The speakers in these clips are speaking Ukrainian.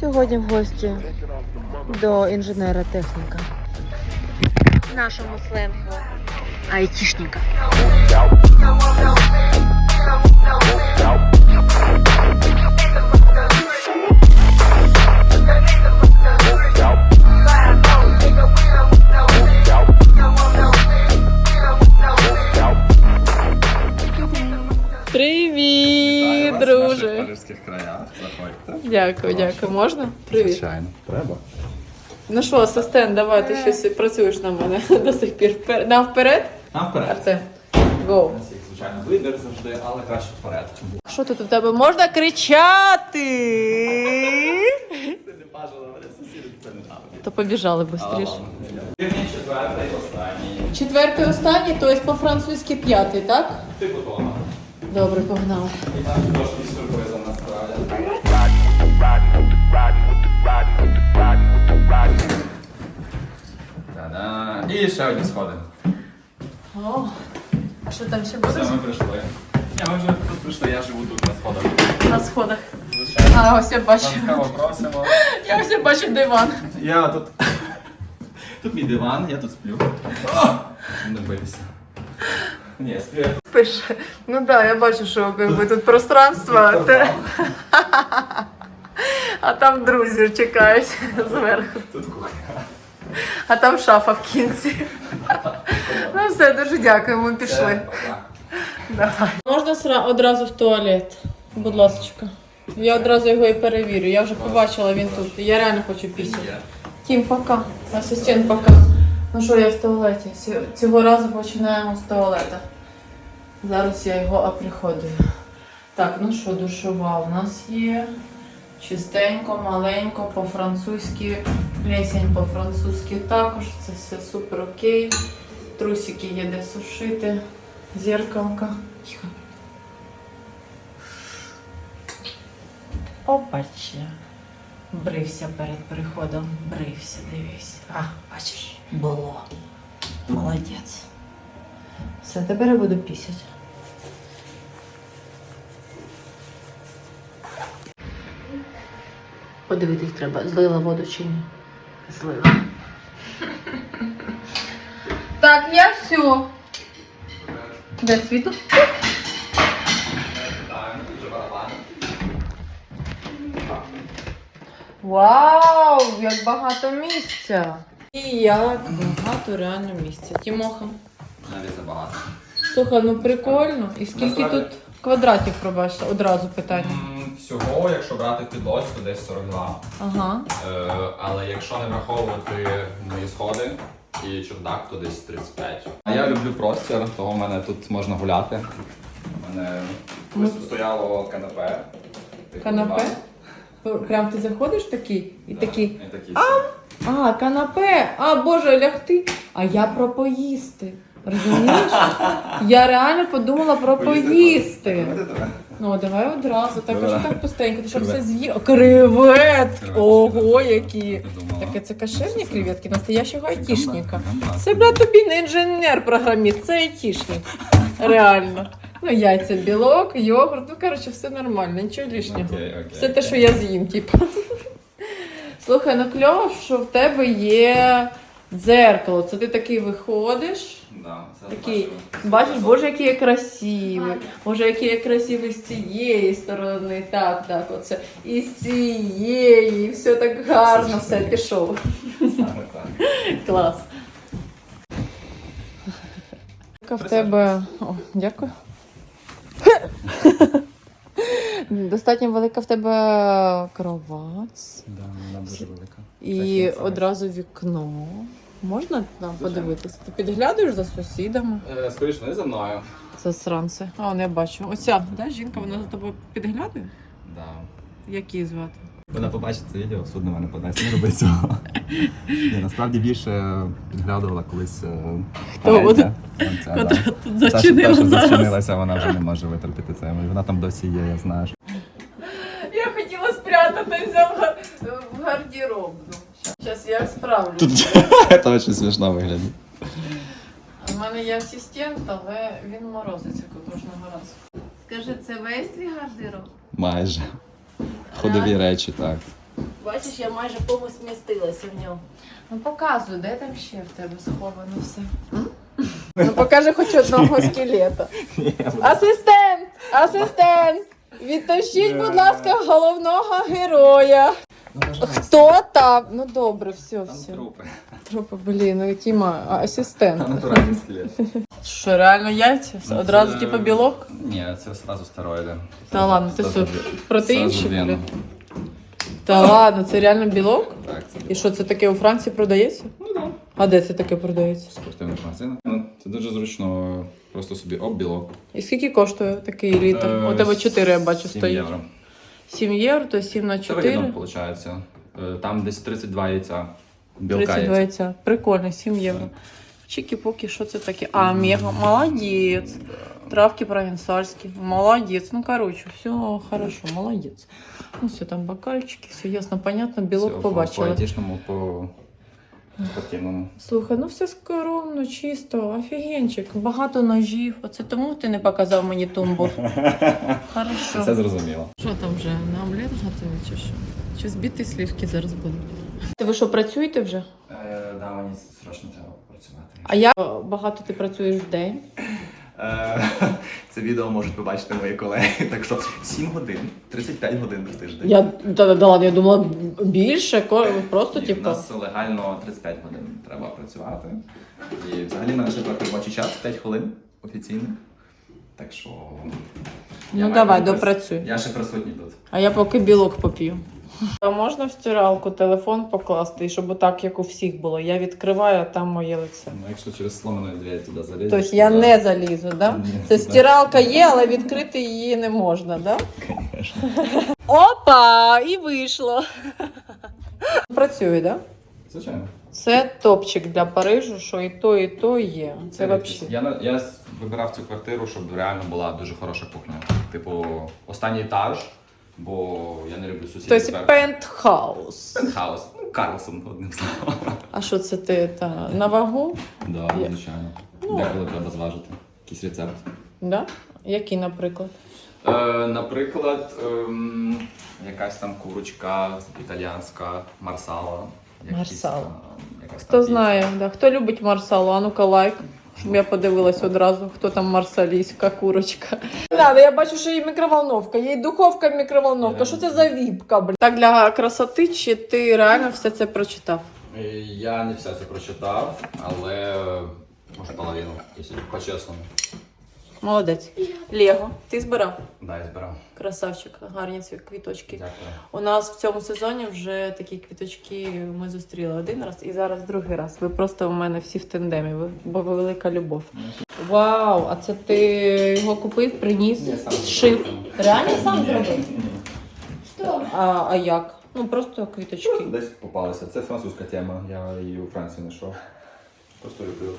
Сьогодні в гості до інженера техніка. Нашому сленгу. Айтішника. Привіт, друже. Парижських краях. Заходьте. Дякую, дякую. Можна? Привіт. Звичайно. Треба. Ну що, асистент, давай, ти щось працюєш на мене до сих пір. Впер- Нам вперед? Нам вперед. Артем. Гоу. Нас звичайно, вибір завжди, але краще вперед. Що тут у тебе можна кричати? Це не бажано, але сусіди це не навіть. То побіжали швидше. Вірні четвертий, останній. Четвертий останній, тобто по-французьки п'ятий, так? Ти готова. Добре, погнали. І там трошки сюрпризом насправді. Та-да. І ще одні сходи. О, а що там ще буде? Все, ми прийшли. Ні, ми вже тут прийшли, я живу тут на сходах. На сходах. Звичайно. А, ось я бачу. Ласкаво просимо. Я ось я бачу диван. Я тут. Тут мій диван, я тут сплю. О! Не битися. Ні, сплю. Пише. Ну так, да, я бачу, що как би, тут пространство, а, те... а там друзі чекають зверху. Тут кухня. А там шафа в кінці. Ну все, дуже дякуємо, пішли. Давай. Можна сра- одразу в туалет, будь ласка. Я одразу його і перевірю. Я вже побачила, він тут. Я реально хочу пісяти. Тім, пока. Асистент, пока. Ну що, я в туалеті. Цього разу починаємо з туалета. Зараз я його оприходую. Так, ну що, душова у нас є. Чистенько, маленько, по-французьки. Плесень по-французьки також. Це все супер окей. Трусики є де сушити. Зеркалка. Тихо. Опача. Брився перед приходом. Брився, дивись. А, бачиш, було. Молодець. Все, тепер я буду пісять. Подивитись треба, злила воду чи ні. Злила. Так, я все. Де світло? Вау, як багато місця. І як багато реально місця. Тімоха. Навіть забагато. Слухай, ну прикольно. І скільки Насправді- тут квадратів пробачте? Одразу питання. М, Всього, якщо брати підлось, то десь 42. Ага. Е, але якщо не враховувати мої сходи і чердак, то десь 35. А я люблю простір, того в мене тут можна гуляти. У мене Ну. ось стояло канапе. типу, Канапе? диван. Прям ти заходиш такий і Да, такий. такий. А, канапе! А, боже, лягти. А я про поїсти. Розумієш? Я реально подумала про поїсти. Ну, давай одразу, так Давай. що так пустенько, ти щоб все Кревет. з'їв. Креветки! Креветки. Ого, які! Думала? Це кошерні креветки, настоящого айтішника. Це, бля, тобі не інженер-програміст, це айтішник. Реально. Ну, яйця, білок, йогурт, ну, коротше, все нормально, нічого лишнього. Окей, окей, Все те, окей. що я з'їм, типу. Слухай, ну кльово, що в тебе є дзеркало. Це ти такий виходиш. Да, це Такий, бачу. бачиш, боже, який я красивий. Боже, який я красивий з цієї сторони. Так, так, оце. І з цієї. І все так гарно, все, пішов. Саме так. Клас. Яка в тебе. О, дякую. Достатньо велика в тебе кровать Да, вона дуже велика. і Це одразу вікно. Можна нам подивитися? Ти підглядаєш за сусідами? Е, Скоріше, не за мною. Засранці. А, он я бачу. Оця, да, жінка, вона за тобою підглядає? Да. Як її звати? Вона побачить це відео, суд на мене подасть, не роби цього. Ні, насправді більше підглядувала колись. е, Хто? Оця, тут та, що зачинилася, вона вже не може витерпіти це. Вона там досі є, я знаю. Я хотіла спрятатися в, га- в гардеробну. Зараз я справлюсь. Це дуже смішно виглядає. мене є асистент, але він морозиться кожного разу. Скажи, це весь твій гардероб? Майже. Ходові речі, так. Бачиш, я майже повністю змістилася в ньому. Ну показуй, де там ще в тебе сховано все. Ну покажи хоч одного скелета. Асистент! Асистент! Відтащіть, будь ласка, головного героя. Хто там? Ну добре, все, все. трупи. Трупи, блін, ну Тіма, а асистент. Натуральний скелет. Що, реально яйця? Ну, Одразу це- типу білок? Ні, це одразу стероїди. Та ладно, ти Зразу- що, протеїнчик? зразу блін? Та ладно, це реально білок? Так, це І що це таке у Франції продається? Ну да. А де це таке продається? в спортивних магазинах. Ну, Це дуже зручно, просто собі об білок. І скільки коштує такий літр? Е, У тебе 4, я бачу, 7 стоїть. євро. 7 євро, то 7 на Це вигідно, 4. виходить. Е, Там десь 32 яйця. Білка 32 яйця. яйця. Прикольно, 7 євро. Чики-поки, що це таке? А, мега, молодець. Травки провинциальские. Молодец. Ну, короче, все хорошо, молодец. Ну, все, там бокальчики, все ясно, понятно, білок Все, по побачила. поетичному, по спортивному. Слухай, ну все скромно, чисто, офігенчик. Багато ножів. Оце тому ти не показав мені тумбу. Хорошо. Це зрозуміло. Що там вже? На омлет готові чи що? Чи збіти слівки зараз будуть? Ти ви що, працюєте вже? Е, да, мені страшно треба працювати. А як багато ти працюєш в день? Е, Це відео можуть побачити мої колеги. Так що 7 годин, 35 годин в тиждень. Я да, да, ладно, я думала більше, просто І в типу. нас легально 35 годин треба працювати. І взагалі в мене ще трохи робочий час 5 хвилин офіційно. Так що. Ну давай, допрацюй. Я ще присутній тут. А я поки білок поп'ю. А можна в стиралку телефон покласти, і щоб отак, як у всіх було. Я відкриваю, а там моє лице. Ну, якщо через сломану двері туди залізеш. Тобто я то не залізу, да? Ні, Це да. стиралка є, але відкрити її не можна, да? Опа! І вийшло. Працює, да? Звичайно. Це топчик для Парижу, що і то, і то є. Це взагалі. Я, я вибирав цю квартиру, щоб реально була дуже хороша кухня. Типу, останній етаж, бо я не люблю сусідів Тобто зверху. пентхаус. Пентхаус. Ну, Карлсон, одним словом. А що це ти та, на вагу? Да, Є. звичайно. Ну. Деколи треба зважити. Якийсь рецепт. Да? Який, наприклад? Е, наприклад, ем, якась там курочка італіянська, марсала. якісь, Марсала. якась там Хто піца. знає, да. хто любить марсалу? А ну-ка лайк. Щоб я подивилась одразу, хто там марсалійська курочка. Да, я бачу, що є мікроволновка, є і духовка, і мікроволновка. Що це за віпка? Блін? Так для красоти, чи ти реально все це прочитав? Е, Я не все це прочитав, але може половину, якщо по-чесному. Молодець. Лего, ти збирав? Да, я збирав. Красавчик, гарні ці квіточки. Дякую. У нас в цьому сезоні вже такі квіточки ми зустріли один раз і зараз другий раз. Ви просто у мене всі в тендемі, ви, бо ви велика любов. Вау! А це ти його купив, приніс, Ні, зшив? Реально сам зробив? Що? А, а як? Ну просто квіточки. Десь попалися. Це французька тема, я її у Франції знайшов. Просто люблю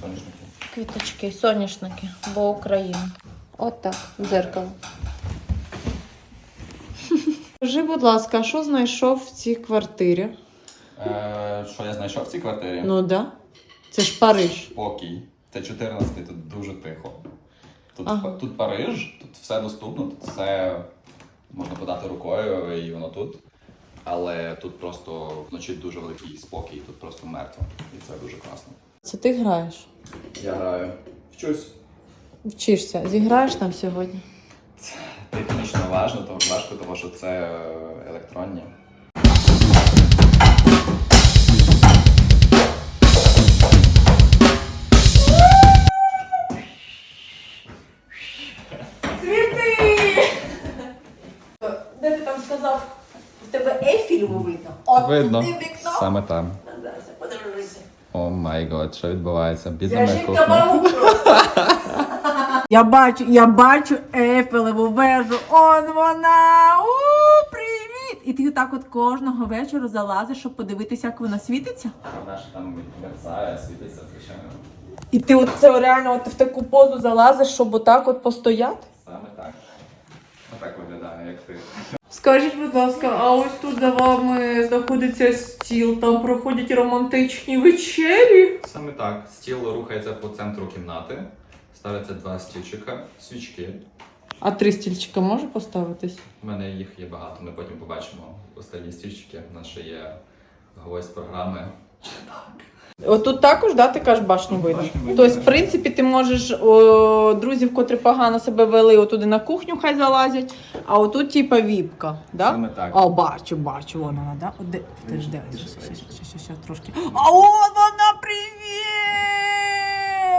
соняшники. Квіточки, соняшники, бо Україна. От так, дзеркало. Скажи, будь ласка, що знайшов в цій квартирі? Е, що я знайшов в цій квартирі? Ну да. Це ж Париж. Спокій. Це 14 тут дуже тихо. Тут, Ага. тут Париж, тут все доступно, тут все можна подати рукою і воно тут. Але тут просто вночі дуже великий спокій, тут просто мертво. І це дуже класно. Це ти граєш? Я граю. Вчусь. Вчишся. Зіграєш там сьогодні? Технічно важно, то важко, тому що це е, електронні. Де ти там сказав? В тебе ефільму видно? От Видно. ти вікно. Саме там. О май год, що відбувається? Бідна Я жінка кухня. Я бачу, я бачу Ейфелеву вежу. Он вона. У, привіт! І ти так от кожного вечора залазиш, щоб подивитися, як вона світиться. Вона ж там мерцає, світиться, звичайно. І ти оце реально от в таку позу залазиш, щоб отак от постояти? Саме так. Отак виглядає, як ти. Скажіть, будь ласка, а ось тут за вами знаходиться стіл, там проходять романтичні вечері. Саме так. Стіл рухається по центру кімнати. Ставляться два стільчика, свічки. А три стільчика може поставитись? У мене їх є багато. Ми потім побачимо останні стільчики. У нас ще є гвоздь програми. Отут також, да, ти кажеш, башню видно. Башню видно, Тобто, в принципі, ти можеш о, друзів, котрі погано себе вели, отуди на кухню хай залазять, а отут, типа, віпка. Да? Саме так. О, бачу, бачу, вон вона, да? О, де? Ти ж де? Трошки. А от вона, привіт!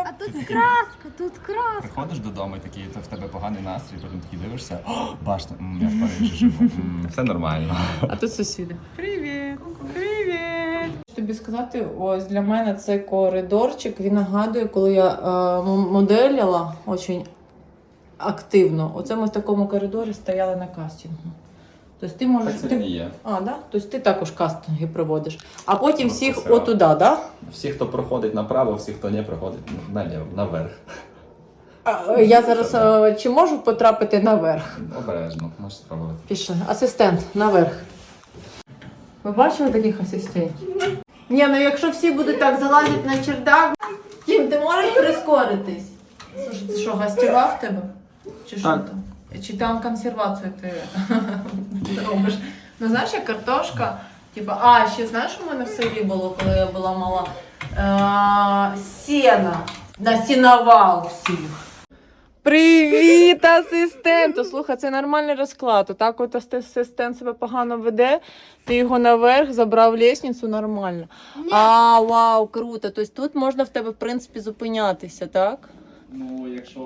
А тут краска, тут краска. Приходиш додому і такий, то в тебе поганий настрій, потім такий дивишся, о, башня, м, я в Парижі живу. М, Все нормально. А тут сусіди. Привіт! Тобі сказати, ось для мене цей коридорчик він нагадує, коли я е, м- моделіла дуже активно. Оце ми в такому коридорі стояли на кастингу. Тобто ти можеш. Так це ти... є. А, да? Тобто ти також кастинги проводиш. А потім Ну, всіх красиво. отуда, да? Всі, хто проходить направо, всі, хто не проходить наліво, наверх. А, е, Я зараз е, чи можу потрапити наверх? Обережно, можеш спробувати. Пішли. Асистент, наверх. Ви бачили таких асистентів? Ні, ну якщо всі будуть так залазити на чердак, Тім, ти можеш прискоритись? Слушай, це що, гостєва в тебе? Чи що Так. там? Чи там консервацію ти робиш? Ну знаєш, як картошка, типа, а, ще знаєш, у мене в селі було, коли я була мала. Е, сіна. На сіновал всіх. Привіт, асистенту! Слухай, це нормальний розклад. Так от асистент себе погано веде, ти його наверх забрав лестницю нормально. А, вау, круто. Тобто тут можна в тебе, в принципі, зупинятися, так? Ну, якщо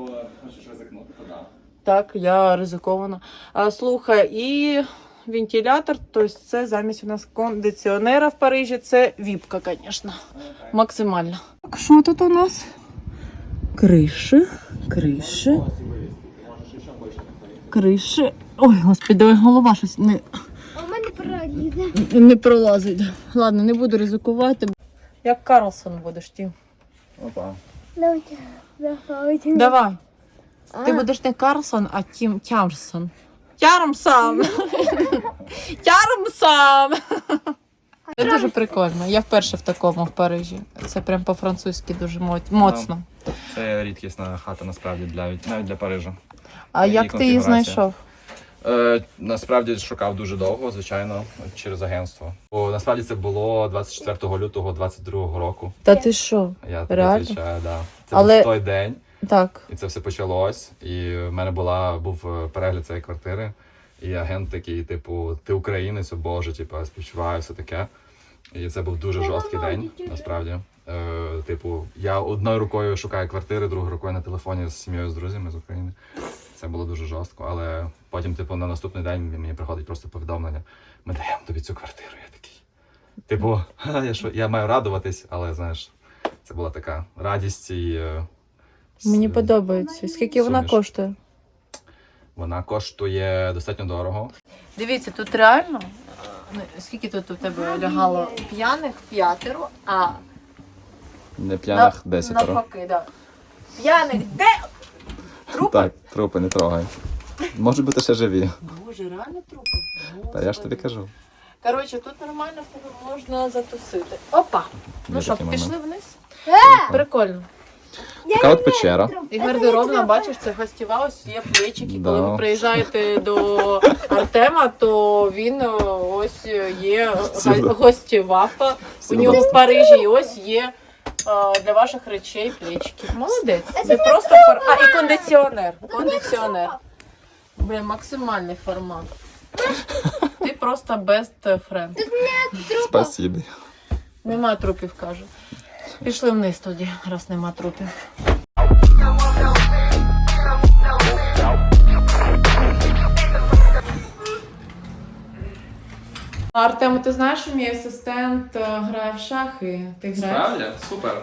хочеш ризикнути, то так. Так, я ризикована. А, слухай, і вентилятор, тобто це замість у нас кондиціонера в Парижі, це віпка, звісно. Максимально. Так, що тут у нас? Криші, криші. Криші. Ой, господи, ой, голова щось не, А в мене пролізе. не пролазить. Ладно, не буду ризикувати. Як Карлсон будеш ти? Опа. Давай. Ти будеш не Карлсон, а Тім Тямрсон. Тярмсон. Тярмсон. Це дуже прикольно. Я вперше в такому в Парижі. Це прям по-французьки дуже мо- моцно. Це рідкісна хата насправді для навіть для Парижа. А Її як ти її знайшов? Е, насправді шукав дуже довго, звичайно, через агентство. Бо насправді це було 24 лютого 22 року. Та ти що? Я Реально? відвічаю, да. Це Але- був той день, Так. і це все почалось. І в мене була був е, перегляд цієї квартири. І агент такий, типу, ти українець, о Боже, типу, співчуваю, все таке. І це був дуже жорсткий день, насправді. Е, типу, я одною рукою шукаю квартири, другою рукою на телефоні з сім'єю з друзями з України. Це було дуже жорстко, але потім, типу, на наступний день мені приходить просто повідомлення. Ми даємо тобі цю квартиру. Я такий. Типу, я що, я маю радуватись, але знаєш, це була така радість і. е, с- Мені подобається. Скільки вона коштує? Вона коштує достатньо дорого. Дивіться, тут реально. Ну, Скільки тут у тебе лягало п'яних п'ятеро, а Не п'яних навпаки, да. П'яних де? Трупи? Так, трупи не трогай. Можуть бути ще живі. Боже, реально трупи? Та я ж тобі кажу. Коротше, тут нормально в тебе можна затусити. Опа! Ну що, пішли вниз? Прикольно. Така от печера. І гардеробна, бачиш, це гостєва, ось є плечики. Да. Коли ви приїжджаєте до Артема, то він е, ось є гостєва у нього в Парижі, і ось є е, для ваших речей плечики. Молодець. Це просто фор... А, і кондиціонер. Кондиціонер. Блін, максимальний формат. Ти просто best friend. Спасибі. Нема трупів, каже. Пішли вниз тоді, раз нема трупів. Артем, ти знаєш, що мій асистент е, грає в шахи? Ти граєш? Супер.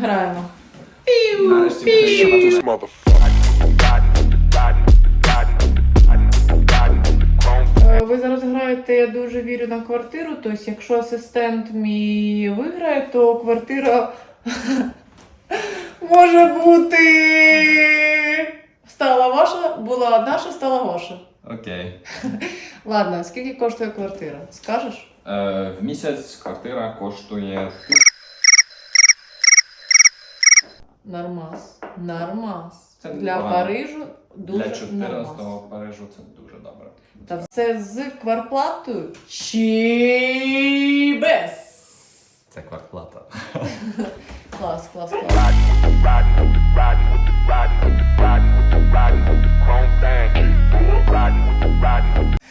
Граємо. Е, граєте, я дуже вірю на квартиру. Тобто, якщо асистент мій виграє, то квартира може бути стала ваша, була наша, стала ваша. Окей. Ладно, скільки коштує квартира? Скажеш? Е, в місяць квартира коштує Нормас. Нормас. Це Для непогано. Парижу дуже для 14-го нормас. Парижу це дуже добре. Та все з кварплатою чи без? Це квартплата. Клас, клас, клас.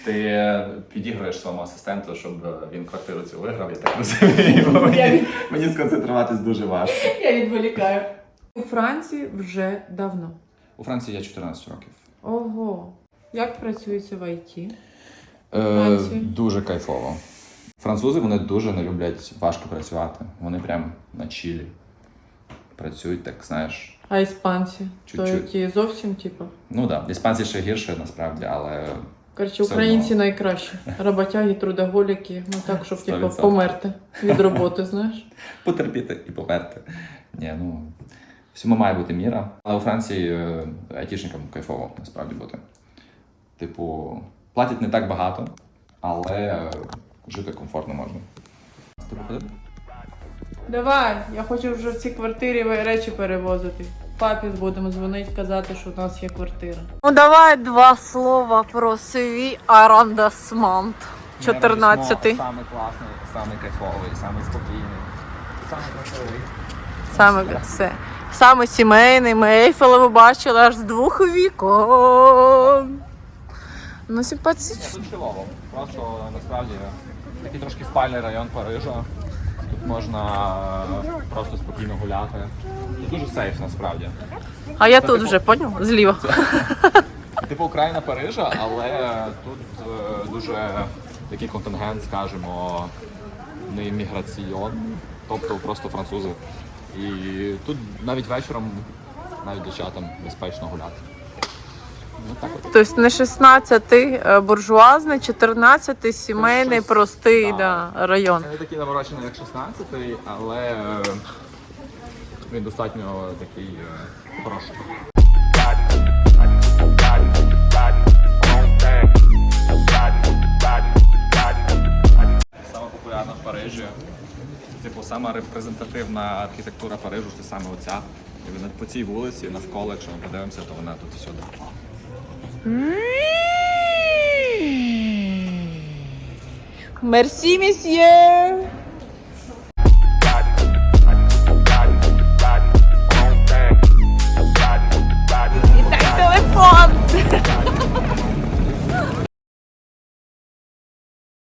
Ти підіграєш своєму асистенту, щоб він квартиру цю виграв, я так розумію. бо Мені, мені сконцентруватись дуже важко. Я відволікаю. У Франції вже давно. У Франції я 14 років. Ого. Як працюється в ІТ? Е, Франції? дуже кайфово. Французи вони дуже не люблять важко працювати. Вони прям на чилі. Працюють, так знаєш. А іспанці? То Чуть-чуть. які зовсім типу. Ну так, да. іспанці ще гірше насправді, але Коротше, Все українці одно. найкращі. Роботяги, трудоголіки. Ну так, щоб Сто типу відсотків. померти від роботи, знаєш. потерпіти і померти. Ні, ну всьому має бути міра. Але у Франції е, айтішникам кайфово насправді бути. Типу, платять не так багато, але жити комфортно можна. Давай, я хочу вже в цій квартирі речі перевозити. Папі будемо дзвонити, казати, що у нас є квартира. Ну давай два слова про свій арандасмант. 14. Самий класний, самий кайфовий, самий спокійний, самий красивий. Саме все. Саме сімейний. Ми Ейфелеву бачили аж з двох вікон. Ну, симпатично. Тут чолово. Просто насправді такий трошки спальний район Парижа. Тут можна е, просто спокійно гуляти. Тут дуже сейф насправді. А я тут вже поняв? Зліва. Типу Україна Парижа, але тут е, дуже такий контингент, скажімо, не міграційон, тобто просто французи. І тут навіть вечором, навіть дівчатам безпечно гуляти. Тобто не 16-й е, буржуазний, 14-й сімейний, щось, простий да, район. Це не такий наворочений, як 16-й, але е, він достатньо такий е, хороший. Саме популярна в Парижі. Типу, сама репрезентативна архітектура Парижу це саме оця. І вона по цій вулиці навколо, якщо ми подивимося, то вона тут всюди. Мерсі, місьє!